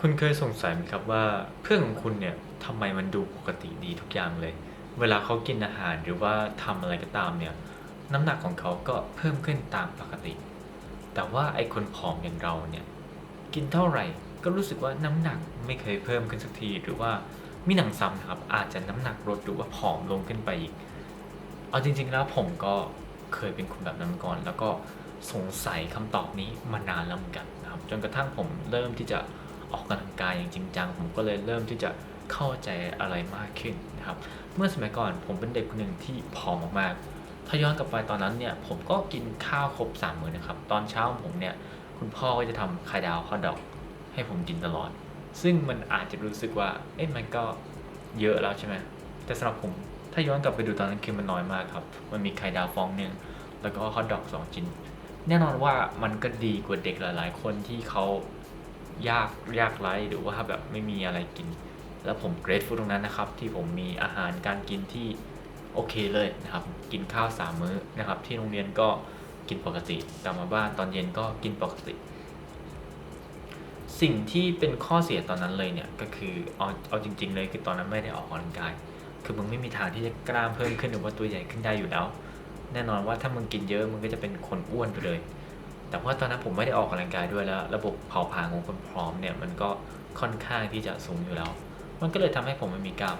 คุณเคยสงสัยไหมครับว่าเพื่อนของคุณเนี่ยทำไมมันดูปกติดีทุกอย่างเลย เวลาเขากินอาหารหรือว่าทำอะไรก็ตามเนี่ยน้ำหนักของเขาก็เพิ่มขึ้นตามปกติ แต่ว่าไอ้คนผอมอย่างเราเนี่ยกินเท่าไหร่ก็รู้สึกว่าน้ำหนักไม่เคยเพิ่มขึ้นสักทีหรือว่ามีหนังซ้ำนะครับอาจจะน้ำหนักลดหรือว่าผอมลงขึ้นไปอีก เอาจริง ๆ แล้วผมก็เคยเป็นคนแบบนั้นก่อน แล้วก็สงสัยคำตอบนี้มานานแล้วเหมือนกันนะครับจนกระทั่งผมเริ่มที่จะ ออกกำลังกายอย่างจริงจัง ผมก็เลยเริ่มที่จะเข้าใจอะไรมากขึ้นนะครับ เมื่อสมัยก่อนผมเป็นเด็กคนหนึ่งที่ผอมมากๆถ้าย้อนกลับไปตอนนั้นเนี่ยผมก็กินข้าวครบสามมื้อนะครับ ตอนเช้าผมเนี่ยคุณพ่อก็จะทำไข่ดาวฮอทดอกให้ผมกินตลอด ซึ่งมันอาจจะรู้สึกว่า เอ๊ะมันก็เยอะแล้วใช่ไหมแต่สำหรับผมถ้าย้อนกลับไปดูตอนนั้นคือมันน้อยมากครับ มันมีไข่ดาวฟองหนึ่งแล้วก็ฮอทดอกสองชิ้น แน่นอนว่ามันก็ดีกว่าเด็กหลาย ๆ คนที่เขา ยากยากไร้หรือว่าแบบไม่มีอะไรกิน แล้วผมเกรดฟูตรงนั้นนะครับ ที่ผมมีอาหารการกินที่โอเคเลยนะครับ กินข้าวสามมื้อนะครับ ที่โรงเรียนก็กินปกติกลับมาบ้านตอนเย็นก็กินปกติ สิ่งที่เป็นข้อเสียตอนนั้นเลยเนี่ยก็คือเอาเอาจริง ๆ เลยคือตอนนั้นไม่ได้ออกกำลังกาย คือมึงไม่มีทางที่จะกล้ามเพิ่มขึ้นหรือว่าตัวใหญ่ขึ้นได้อยู่แล้ว แน่นอนว่าถ้ามึงกินเยอะมึงก็จะเป็นคนอ้วนไปเลย แต่ว่าตอนนั้นผมไม่ได้ออกกำลังกายด้วยแล้ว ระบบเผาผลาญของคนพร้อมเนี่ยมันก็ค่อนข้างที่จะสูงอยู่แล้ว มันก็เลยทำให้ผมไม่มีกล้าม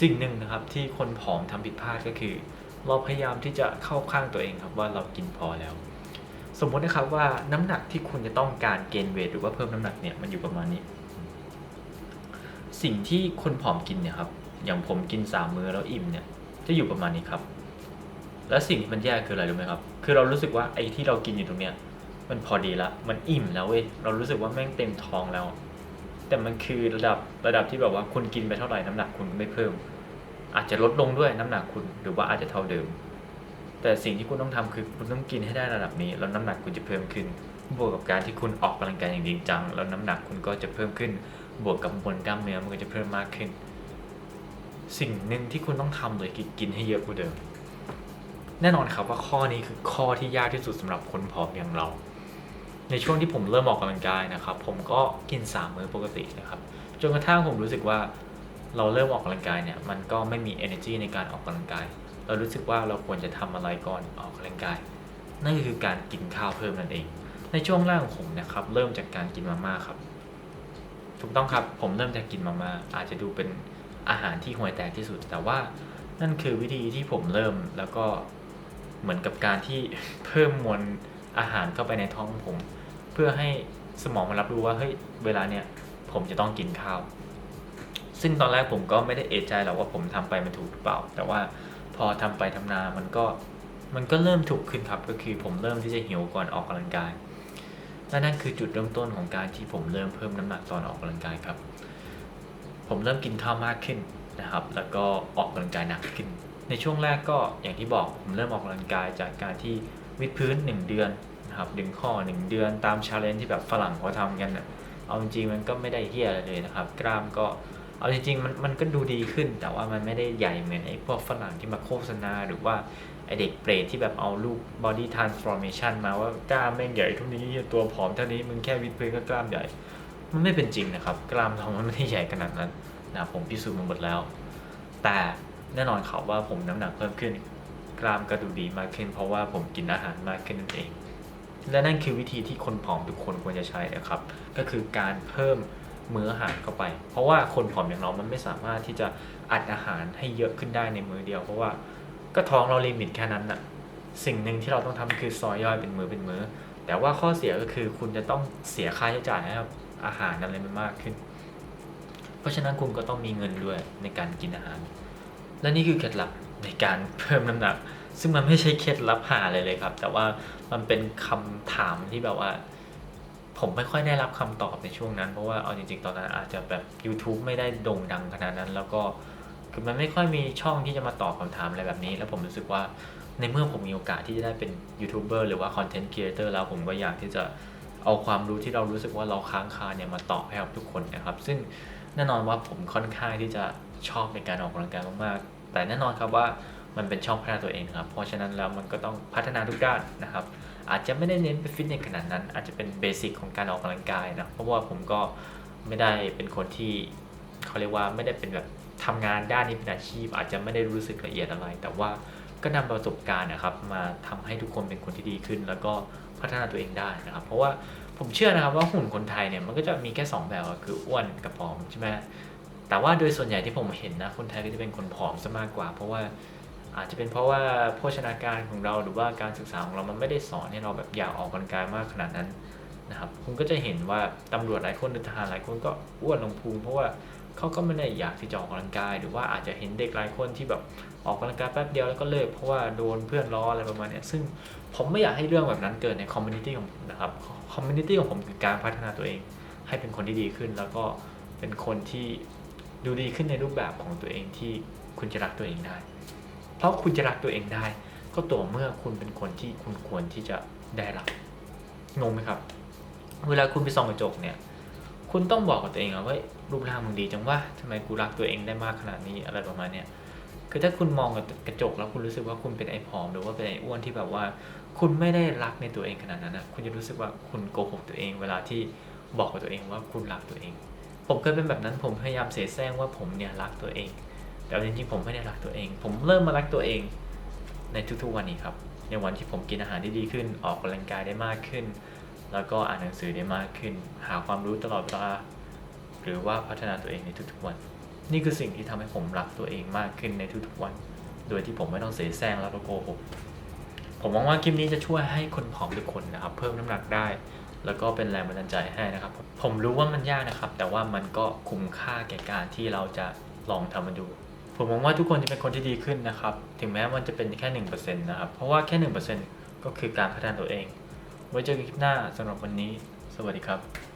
สิ่งหนึ่งนะครับที่คนผอมทำผิดพลาดก็คือ เราพยายามที่จะเข้าข้างตัวเองครับว่าเรากินพอแล้ว สมมตินะครับว่าน้ำหนักที่คุณจะต้องการเกณฑ์เวทหรือว่าเพิ่มน้ำหนักเนี่ยมันอยู่ประมาณนี้ สิ่งที่คนผอมกินเนี่ยครับอย่างผมกินสามมื้อแล้วอิ่มเนี่ยจะอยู่ประมาณนี้ครับ และสิ่งที่มันแย่คืออะไรรู้ไหมครับ คือเรารู้สึกว่าไอ้ที่เรากินอยู่ตรงเนี้ย มันพอดีละ มันอิ่มแล้วเว้ย เรารู้สึกว่าแม่งเต็มท้องแล้ว แต่มันคือระดับระดับที่แบบว่าคุณกินไปเท่าไหร่น้ำหนักคุณก็ไม่เพิ่ม อาจจะลดลงด้วยน้ำหนักคุณหรือว่าอาจจะเท่าเดิม แต่สิ่งที่คุณต้องทำคือคุณต้องกินให้ได้ระดับนี้ แล้วน้ำหนักคุณจะเพิ่มขึ้น บวกกับการที่คุณออกกำลังกายอย่างจริงจัง แล้วน้ำหนักคุณก็จะเพิ่มขึ้น บวกกับมวลกล้ามเนื้อมันก็จะเพิ่มมากขึ้น สิ่งหนึ่งที่คุณต้องทำเลยคือกินให้เยอะกว่าเดิม แน่นอนครับว่าข้อนี้คือข้อที่ยากที่สุดสำหรับคนผอมอย่างเรา ในช่วงที่ผมเริ่มออกกำลังกายนะครับ ผมก็กินสามมื้อปกตินะครับจนกระทั่งผมรู้สึกว่าเราเริ่มออกกำลังกายเนี่ยมันก็ไม่มี energy ในการออกกำลังกาย เรารู้สึกว่าเราควรจะทำอะไรก่อนออกกำลังกาย นั่นคือการกินข้าวเพิ่มนั่นเอง ในช่วงแรกของผมนะครับเริ่มจากการกินมาม่าครับถูกต้องครับผมเริ่มจากกินมาม่าอาจจะดูเป็นอาหารที่ห่วยแตกที่สุด แต่ว่านั่นคือวิธีที่ผมเริ่มแล้วก็ เหมือนกับการที่เพิ่มมวลอาหารเข้าไปในท้องผม เพื่อให้สมองมันรับรู้ว่าเฮ้ยเวลาเนี้ยผมจะต้องกินข้าว ซึ่งตอนแรกผมก็ไม่ได้เอะใจหรอกว่าผมทำไปมันถูกหรือเปล่า แต่ว่าพอทำไปทำนามันก็มันก็เริ่มถูกขึ้นครับ ก็คือผมเริ่มที่จะหิวก่อนออกกำลังกายและนั่นคือจุดเริ่มต้นของการที่ผมเริ่มเพิ่มน้ำหนักตอนออกกำลังกายครับ ผมเริ่มกินข้าวมากขึ้นนะครับ แล้วก็ออกกำลังกายหนักขึ้น ในช่วงแรกก็อย่างที่บอกผมเริ่มออกกำลังกายจากการที่วิดพื้น 1 เดือนนะครับดึงข้อ 1 เดือนตามชาเลนจ์ที่แบบฝรั่งเขาทำกันน่ะเอาจริงๆมันก็ไม่ได้เฮียอะไรเลยนะครับ กล้ามก็เอาจริงๆมันมันก็ดูดีขึ้น แต่ว่ามันไม่ได้ใหญ่เหมือนไอ้พวกฝรั่งที่มาโฆษณาหรือว่าไอเด็กเปรตที่แบบเอารูป body transformation มาว่ากล้ามแม่งใหญ่เท่านี้ตัวผอมเท่านี้มึงแค่วิดพื้นก็กล้ามใหญ่ มันไม่เป็นจริงนะครับ กล้ามเรามันไม่ได้ใหญ่ขนาดนั้นนะผมพิสูจน์มาหมดแล้ว แต่ แน่นอนครับว่าผมน้ำหนักเพิ่มขึ้น กล้ามก็ดูดีมากขึ้น เพราะว่าผมกินอาหารมากขึ้นนั่นเอง และนั่นคือวิธีที่คนผอมทุกคนควรจะใช้นะครับ ก็คือการเพิ่มมื้ออาหารเข้าไป เพราะว่าคนผอมอย่างเรามันไม่สามารถที่จะอัดอาหารให้เยอะขึ้นได้ในมื้อเดียว เพราะว่าก็ท้องเราลิมิตแค่นั้นน่ะ สิ่งหนึ่งที่เราต้องทำคือซอยย่อยเป็นมือเป็นมือ แต่ว่าข้อเสียก็คือคุณจะต้องเสียค่าใช้จ่ายให้กับอาหารอะไรมันมากขึ้น เพราะฉะนั้นคุณก็ต้องมีเงินด้วยในการกินอาหาร และนี่คือเคล็ดลับในการเพิ่มน้ำหนัก ซึ่งมันไม่ใช่เคล็ดลับหาเลยเลยครับ แต่ว่ามันเป็นคำถามที่แบบว่า ผมไม่ค่อยได้รับคำตอบในช่วงนั้น เพราะว่าเอาจริงๆ ตอนนั้นอาจจะแบบ YouTube ไม่ได้โด่งดังขนาดนั้น แล้วก็คือมันไม่ค่อยมีช่องที่จะมาตอบคำถามอะไรแบบนี้ แล้วผมรู้สึกว่าในเมื่อผมมีโอกาสที่จะได้เป็นยูทูบเบอร์หรือว่าคอนเทนต์ครีเอเตอร์แล้วผมก็อยากที่จะเอาความรู้ที่เรารู้สึกว่าเราค้างคาเนี่ยมาตอบให้กับทุกคนนะครับ ซึ่งแน่นอนว่าผมค่อนข้างที่จะ ชอบในการออกกำลังกายมากๆ แต่แน่นอนครับว่ามันเป็นช่องพัฒนาตัวเองครับ เพราะฉะนั้นแล้วมันก็ต้องพัฒนาทุกด้านนะครับ อาจจะไม่ได้เน้นไปฟิตเนสขนาดนั้น อาจจะเป็นเบสิกของการออกกำลังกายนะ เพราะว่าผมก็ไม่ได้เป็นคนที่เขาเรียกว่าไม่ได้เป็นแบบทำงานด้านนี้เป็นอาชีพ อาจจะไม่ได้รู้สึกละเอียดอะไร แต่ว่าก็นำประสบการณ์นะครับ มาทำให้ทุกคนเป็นคนที่ดีขึ้น แล้วก็พัฒนาตัวเองได้นะครับ เพราะว่าผมเชื่อนะครับว่าหุ่นคนไทยเนี่ยมันก็จะมีแค่สองแบบคืออ้วนกับผอมใช่ไหม แต่ว่าโดยส่วนใหญ่ที่ผมเห็นนะคนไทยก็จะเป็นคนผอมซะมากกว่า เพราะว่าอาจจะเป็นเพราะว่าโภชนาการของเราหรือว่าการศึกษาของเรามันไม่ได้สอนให้เราแบบอยากออกกำลังกายมากขนาดนั้นนะครับคุณก็จะเห็นว่าตำรวจหลายคนทหารหลายคนก็อ้วนลงพุงเพราะว่าเขาก็ไม่ได้อยากที่จะออกกำลังกาย หรือว่าอาจจะเห็นเด็กหลายคนที่แบบออกกำลังกายแป๊บเดียวแล้วก็เลิกเพราะว่าโดนเพื่อนล้ออะไรประมาณนี้ซึ่งผมไม่อยากให้เรื่องแบบนั้นเกิดในคอมมูนิตี้ของผมนะครับคอมมูนิตี้ของผมคือการพัฒนาตัวเอง ให้เป็นคนที่ดีขึ้น แล้วก็เป็นคนที่ ดูดีขึ้นในรูปแบบของตัวเองที่คุณจะรักตัวเองได้ เพราะคุณจะรักตัวเองได้ ก็ต่อเมื่อคุณเป็นคนที่คุณควรที่จะได้รักงงไหมครับ เวลาคุณไปส่องกระจกเนี่ย คุณต้องบอกกับตัวเองอะว่ารูปร่างมึงดีจังว่าทำไมกูรักตัวเองได้มากขนาดนี้อะไรประมาณเนี้ยคือถ้าคุณมองกับกระจกแล้วคุณรู้สึกว่าคุณเป็นไอ้ผอมหรือว่าเป็นไอ้อ้วนที่แบบว่า คุณไม่ได้รักในตัวเองขนาดนั้นนะคุณจะรู้สึกว่าคุณโกหกตัวเอง เวลาที่บอกกับตัวเองว่าคุณรักตัวเอง ผมเคยเป็นแบบนั้นผมพยายามเสแสร้งว่าผมเนี่ยรักตัวเอง แต่จริงๆผมไม่ได้รักตัวเอง ผมเริ่มมารักตัวเองในทุกๆวันนี้ครับ ในวันที่ผมกินอาหารที่ดีขึ้น ออกกำลังกายได้มากขึ้น แล้วก็อ่านหนังสือได้มากขึ้น หาความรู้ตลอดเวลา หรือว่าพัฒนาตัวเองในทุกๆวัน นี่คือสิ่งที่ทำให้ผมรักตัวเองมากขึ้นในทุกๆวัน โดยที่ผมไม่ต้องเสแสร้งแล้วก็โกหกผมหวังว่าคลิปนี้จะช่วยให้คนผอมทุกคนนะครับ เพิ่มน้ำหนักได้ แล้วก็เป็นแรงบันดาลใจให้นะครับ ผมรู้ว่ามันยากนะครับ แต่ว่ามันก็คุ้มค่าแก่การที่เราจะลองทำมันดู ผมหวังว่าทุกคนจะเป็นคนที่ดีขึ้นนะครับ ถึงแม้มันจะเป็นแค่หนึ่งเปอร์เซ็นต์นะครับ เพราะว่าแค่หนึ่งเปอร์เซ็นต์ก็คือการพัฒนาตัวเอง ไว้เจอกันคลิปหน้าสำหรับวันนี้ สวัสดีครับ